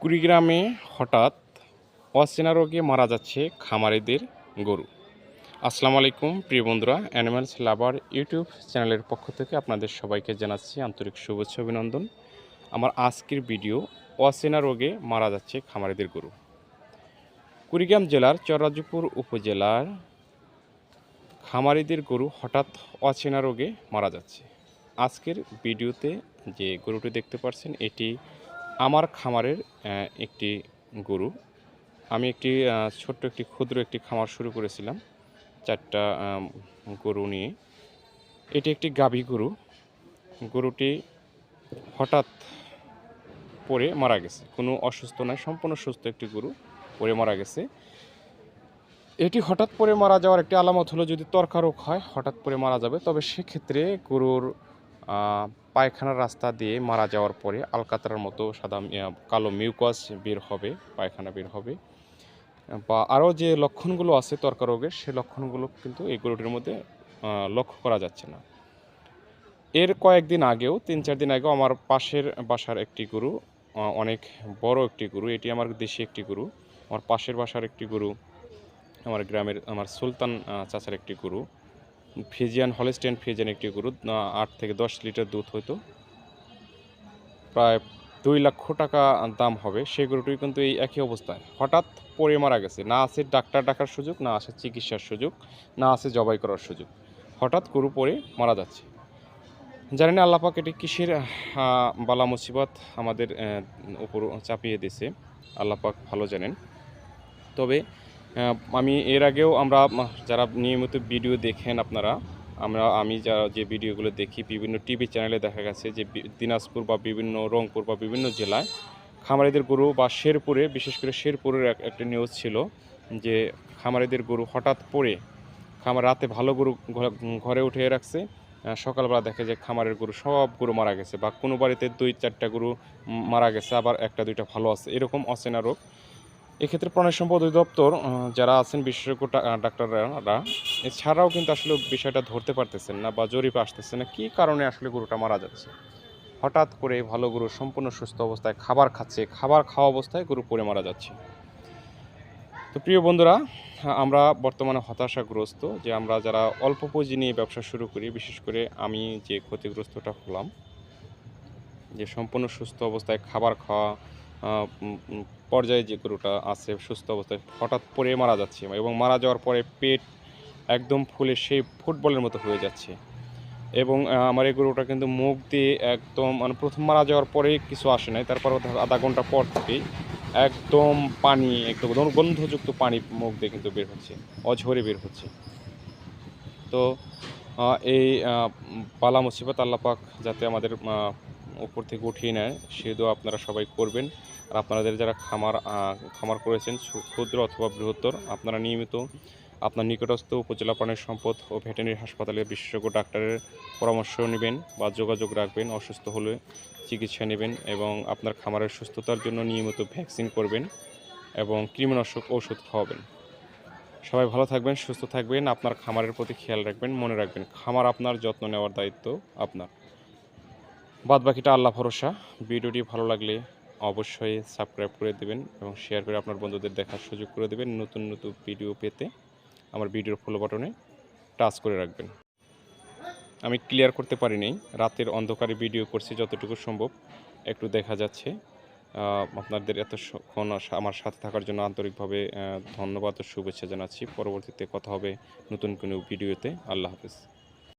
কুড়িগ্রামে হঠাৎ অচেনা রোগে মারা যাচ্ছে খামারিদের গরু। আসসালামু আলাইকুম, প্রিয় বন্ধুরা অ্যানিম্যালস লাভার ইউটিউব চ্যানেলের পক্ষ থেকে আপনাদের সবাইকে জানাচ্ছি আন্তরিক শুভেচ্ছা, অভিনন্দন। আমার আজকের ভিডিও, অচেনা রোগে মারা যাচ্ছে খামারিদের গরু। কুড়িগ্রাম জেলার চরাজুপুর উপজেলার খামারিদের গরু হঠাৎ অচেনা রোগে মারা যাচ্ছে। আজকের ভিডিওতে যে গরুটি দেখতে পাচ্ছেন এটি আমার খামারের একটি গরু। আমি একটি ছোট্ট একটি, ক্ষুদ্র একটি খামার শুরু করেছিলাম চারটা গরু নিয়ে। এটি একটি গাভী গরু। গরুটি হঠাৎ পরে মারা গেছে। কোনো অসুস্থ নয়, সম্পূর্ণ সুস্থ একটি গরু পরে মারা গেছে। এটি হঠাৎ পরে মারা যাওয়ার একটি আলামত হলো যদি তর্কা রোগ হয়, হঠাৎ পরে মারা যাবে। তবে সেক্ষেত্রে গরুর পায়খানার রাস্তা দিয়ে মারা যাওয়ার পরে আলকাতরার মতো সাদা কালো মিউকাস বের হবে, পায়খানা বের হবে। বা আরও যে লক্ষণগুলো আছে তর্কা রোগের সে লক্ষণগুলো কিন্তু এই গরুটির মধ্যে লক্ষ্য করা যাচ্ছে না। এর কয়েকদিন আগেও, তিন চার দিন আগেও আমার পাশের বাসার একটি গরু অনেক বড় একটি গরু, এটি আমার দেশি একটি গরু, আমার পাশের বাসার একটি গরু, আমার গ্রামের, আমার সুলতান চাচার একটি গরু ফিজিয়ান হলিস্টেন ফিজিয়ান একটি গরু আট থেকে দশ লিটার দুধ হইতো। প্রায় দুই লক্ষ টাকা দাম হবে। সেই গরুটি কিন্তু এই একই অবস্থায়। হঠাৎ পড়ে মারা গেছে। না আছে ডাক্তার ডাকার সুযোগ না আছে চিকিৎসার সুযোগ না আছে জবাই করার সুযোগ। হঠাৎ গরু পড়ে মারা যাচ্ছে। জানি না আল্লাপাক এটি আহ, বালা মুসিবত আমাদের উপর চাপিয়ে দিয়েছে। আল্লাপাক ভালো জানেন। তবে আমি এর আগেও আমরা যারা নিয়মিত ভিডিও দেখেন আপনারা, আমরা, আমি যা, যে ভিডিওগুলো দেখি, বিভিন্ন টিভি চ্যানেলে দেখা গেছে যে দিনাজপুর বা বিভিন্ন রংপুর বা বিভিন্ন জেলায় খামারিদের গরু বা শেরপুরে, বিশেষ করে শেরপুরের একটা নিউজ ছিল যে খামারিদের গরু হঠাৎ পড়ে, খামার রাতে ভালো গরু ঘরে উঠে রাখছে সকালবেলা দেখে যে খামারের গরু, সব গরু মারা গেছে বা কোনো বাড়িতে দুই, চারটা গরু মারা গেছে, আবার একটা, দুইটা ভালো আছে, এরকম অচেনা রোগ। এক্ষেত্রে প্রাণী সম্পদ অধিদপ্তর যারা আছেন বিশেষজ্ঞ ডাক্তাররা এছাড়াও কিন্তু আসলে বিষয়টা ধরতে পারতেছেন না বা জরিপে আসতেছে না। কী কারণে আসলে গরুটা মারা যাচ্ছে? হঠাৎ করে ভালো গরু, সম্পূর্ণ সুস্থ অবস্থায় খাবার খাচ্ছে, খাবার খাওয়া অবস্থায় গরু পড়ে মারা যাচ্ছে। তো প্রিয় বন্ধুরা, আমরা বর্তমানে হতাশাগ্রস্ত যে আমরা যারা অল্প পুঁজি নিয়ে ব্যবসা শুরু করি, বিশেষ করে আমি যে ক্ষতিগ্রস্তটা হলাম, যে সম্পূর্ণ সুস্থ অবস্থায় খাবার খাওয়া পর্যায়ে যে গরুটা আছে সুস্থ অবস্থায় হঠাৎ পরে মারা যাচ্ছে এবং মারা যাওয়ার পরে পেট একদম ফুলে সেই ফুটবলের মতো হয়ে যাচ্ছে। এবং আমার এই গরুটা কিন্তু মুখ দিয়ে একদম মানে প্রথম মারা যাওয়ার পরে কিছু আসে নাই, তারপর আধা ঘণ্টা পর থেকেই একদম পানি, একদম গন্ধযুক্ত পানি মুখ দিয়ে কিন্তু বের হচ্ছে, অঝরে বের হচ্ছে। তো এই বালা মুসিবত আল্লাপাক যাতে আমাদের উপর থেকে উঠিয়ে নেয়। সে দোয়া আপনারা সবাই করবেন। আর আপনাদের যারা খামার খামার করেছেন ক্ষুদ্র অথবা বৃহত্তর, আপনারা নিয়মিত আপনার নিকটস্থ উপজেলা প্রাণী সম্পদ ও ভেটেরিনারি হাসপাতালে বিশেষজ্ঞ ডাক্তারের পরামর্শ নেবেন বা যোগাযোগ রাখবেন, অসুস্থ হলে চিকিৎসা নেবেন এবং আপনার খামারের সুস্থতার জন্য নিয়মিত ভ্যাকসিন করবেন এবং কৃমিনাশক ওষুধ খাওয়াবেন। সবাই ভালো থাকবেন, সুস্থ থাকবেন, আপনার খামারের প্রতি খেয়াল রাখবেন, মনে রাখবেন, খামার আপনার যত্ন নেওয়ার দায়িত্ব আপনার। বাদ বাকিটা আল্লাহ ভরসা। ভিডিওটি ভালো লাগলে অবশ্যই সাবস্ক্রাইব করে দেবেন এবং শেয়ার করে আপনার বন্ধুদের দেখার সুযোগ করে দেবেন নতুন নতুন ভিডিও পেতে। আমার ভিডিওর ফলো বাটনে টাচ করে রাখবেন। আমি ক্লিয়ার করতে পারিনি রাতের অন্ধকারে ভিডিও করছি যতটুকু সম্ভব। একটু দেখা যাচ্ছে। আপনাদের এতক্ষণ আমার সাথে থাকার জন্য আন্তরিকভাবে ধন্যবাদ ও শুভেচ্ছা জানাচ্ছি। পরবর্তীতে কথা হবে নতুন কোনো ভিডিওতে আল্লাহ হাফেজ।